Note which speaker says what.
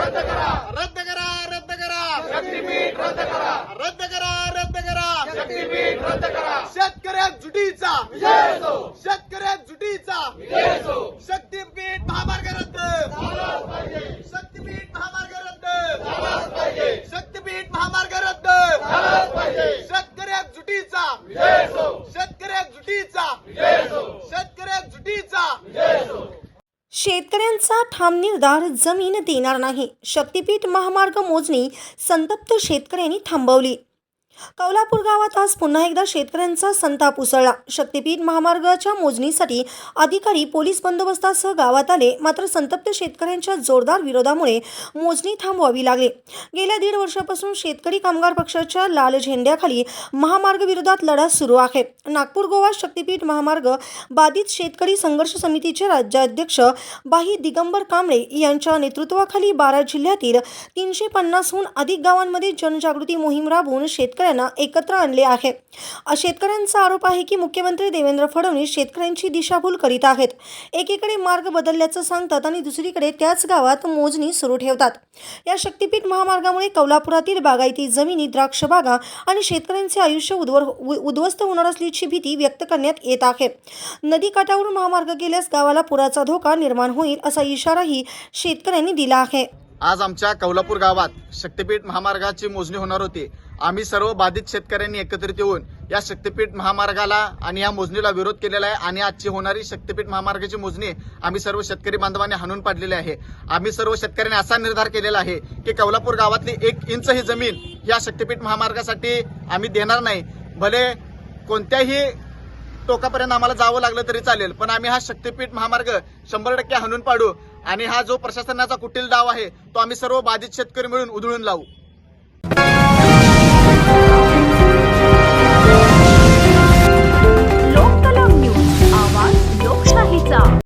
Speaker 1: रद्द करा रद्द करा रद्द करा. शक्तीपीठ रद्द करा. रद्द करा रद्द करा. शक्तीपीठ रद्द करा. शेतकऱ्या जुटीचा
Speaker 2: शेतकऱ्यांचा ठाम निर्धार जमीन देणार नाही. शक्तीपीठ महामार्ग मोजणी संतप्त शेतकऱ्यांनी थांबवली. कौलापूर गावात आज पुन्हा एकदा शेतकऱ्यांचा संताप उसळला. शक्तीपीठ महामार्गाच्या मोजणीसाठी अधिकारी पोलीस बंदोबस्तासह गावात आले. मात्र संतप्त शेतकऱ्यांच्या जोरदार विरोधामुळे मोजणी थांबवावी लागली. गेल्या दीड वर्षापासून शेतकरी कामगार पक्षाच्या लाल झेंड्याखाली महामार्ग विरोधात लढा सुरू आहे. नागपूर गोवा शक्तीपीठ महामार्ग बाधित शेतकरी संघर्ष समितीचे राज्याध्यक्ष बाही दिगंबर कांबळे यांच्या नेतृत्वाखाली बारा जिल्ह्यातील तीनशे पन्नासहून अधिक गावांमध्ये जनजागृती मोहीम राबवून शेतकऱ्यांना एकत्र आणले आहे. शेतकऱ्यांचा आरोप आहे की मुख्यमंत्री देवेंद्र फडणवीस शेतकऱ्यांची दिशाभूल करीत आहेत. एकीकडे मार्ग बदलल्याचं सांगतात आणि दुसरीकडे त्याच गावात मोजणी सुरू ठेवतात. या शक्तीपीठ महामार्गामुळे कौलापुरातील बागायती जमिनी द्राक्ष बागा आणि शेतकऱ्यांचे आयुष्य उद्वर उ- उद्ध्वस्त होणार असल्याची भीती व्यक्त करण्यात येत आहे. नदीकाठावरून महामार्ग गेल्यास गावाला पुराचा धोका निर्माण होईल असा इशाराही शेतकऱ्यांनी दिला आहे.
Speaker 1: आज आमच्या कौलापूर गावात शक्तीपीठ महामार्गाची मोजणी होणार होती. आम्ही सर्व बाधित शेतकऱ्यांनी एकत्रित येऊन या शक्तीपीठ महामार्गाला आणि या मोजणीला विरोध केलेला आहे आणि आजची होणारी शक्तीपीठ महामार्गाची मोजणी आम्ही सर्व शेतकरी बांधवांनी हाणून पाडलेली आहे. आम्ही सर्व शेतकऱ्यांनी असा निर्धार केलेला आहे की कौलापूर गावातली एक इंच ही जमीन या शक्तीपीठ महामार्गासाठी आम्ही देणार नाही. भले कोणत्याही टोकापर्यंत आम्हाला जावं लागलं तरी चालेल पण आम्ही हा शक्तीपीठ महामार्ग शंभर टक्के हाणून पाडू. आणि हा जो प्रशासनाचा कुटील डाव आहे तो आम्ही सर्व बाधित शेतकरी मिळून उधळून लावू.